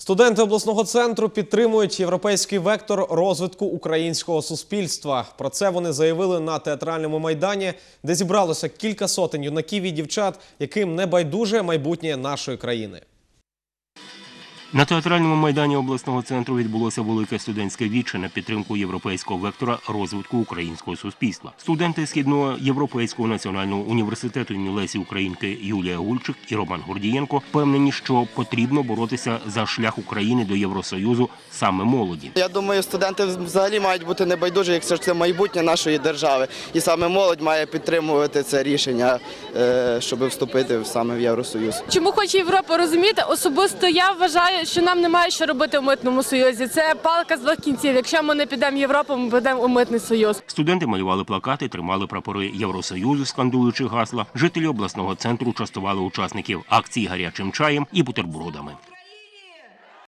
Студенти обласного центру підтримують європейський вектор розвитку українського суспільства. Про це вони заявили на театральному майдані, де зібралося кілька сотень юнаків і дівчат, яким не байдуже майбутнє нашої країни. На театральному майдані обласного центру відбулося велике студентське віче на підтримку європейського вектора розвитку українського суспільства. Студенти східного європейського національного університету імені Лесі Українки Юлія Гульчик і Роман Гордієнко впевнені, що потрібно боротися за шлях України до Євросоюзу саме молоді. Я думаю, студенти взагалі мають бути небайдужі, якщо це майбутнє нашої держави. І саме молодь має підтримувати це рішення, е, щоб вступити саме в Євросоюз. Чому хоче Європа розуміти? Особисто я вважаю, що нам немає що робити в митному союзі. Це палка з двох кінців. Якщо ми не підемо в Європу, ми підемо у митний союз. Студенти малювали плакати, тримали прапори Євросоюзу, скандуючи гасла. Жителі обласного центру частували учасників акції гарячим чаєм і бутербродами.